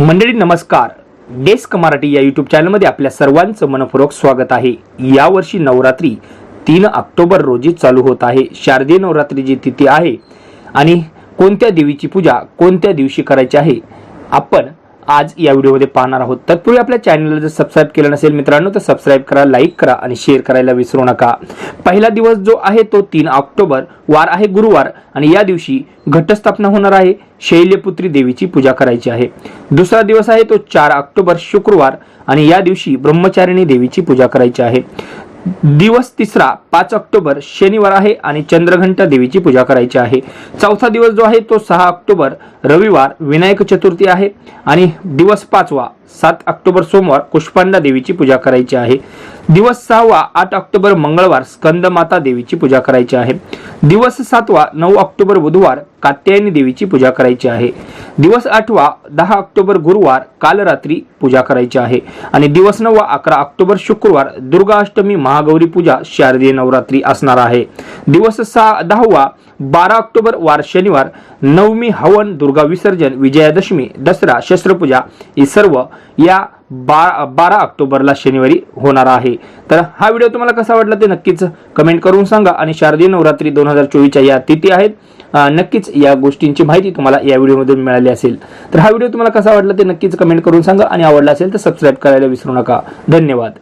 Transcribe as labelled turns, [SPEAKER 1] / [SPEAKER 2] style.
[SPEAKER 1] मंडळी नमस्कार. डेस्क मराठी या यूट्यूब चॅनलमध्ये आपल्या सर्वांचं मनपूर्वक स्वागत आहे. यावर्षी नवरात्री तीन ऑक्टोबर रोजी चालू होत आहे. शारदीय नवरात्रीची तिथी आहे आणि कोणत्या देवीची पूजा कोणत्या दिवशी करायची आहे आपण आज या व्हिडिओमध्ये पाहणार आहोत. तत्पूर्वी आपल्या चॅनलला जर सबस्क्राईब केलं नसेल मित्रांनो तर सबस्क्राईब करा लाईक करा आणि शेअर करायला विसरू नका. पहिला दिवस जो आहे तो तीन ऑक्टोबर वार आहे गुरुवार आणि या दिवशी घटस्थापना होणार आहे. शैल्यपुत्री देवीची पूजा करायची आहे. दुसरा दिवस आहे तो चार ऑक्टोबर शुक्रवार आणि या दिवशी ब्रह्मचारिणी देवीची पूजा करायची आहे. दिवस तिसरा पाच ऑक्टोबर शनिवार आहे आणि चंद्रघंटा देवीची पूजा करायची आहे. चौथा दिवस जो आहे तो सहा ऑक्टोबर रविवार विनायक चतुर्थी आहे आणि दिवस पाचवा सात ऑक्टोबर सोमवार कुष्पांडा देवीची पूजा करायची आहे. दिवस सहावा आठ ऑक्टोबर मंगळवार स्कंदमाता देवीची पूजा करायची आहे. दिवस सातवा नऊ ऑक्टोबर बुधवार कात्यायनी देवीची पूजा करायची आहे. दिवस आठवा दहा ऑक्टोबर गुरुवार काल रात्री पूजा करायची आहे. आणि दिवस नववा अकरा ऑक्टोबर शुक्रवार दुर्गा अष्टमी महागौरी पूजा शारदीय नवरात्री असणार आहे. दिवस सहा दहावा बारा ऑक्टोबर वार शनिवार नवमी हवन दुर्गा विसर्जन विजयादशमी दसरा शस्त्रपूजा ही सर्व या बा बारा ऑक्टोबरला शनिवारी होणार आहे. तर हा व्हिडिओ तुम्हाला कसा वाटला ते नक्कीच कमेंट करून सांगा आणि शारदीय नवरात्री दोन हजार चोवीसच्या या तिथी आहेत. नक्कीच या गोष्टींची माहिती तुम्हाला या व्हिडिओमधून मिळाली असेल. तर हा व्हिडिओ तुम्हाला कसा वाटला ते नक्कीच कमेंट करून सांगा आणि आवडला असेल तर सबस्क्राईब करायला विसरू नका. धन्यवाद.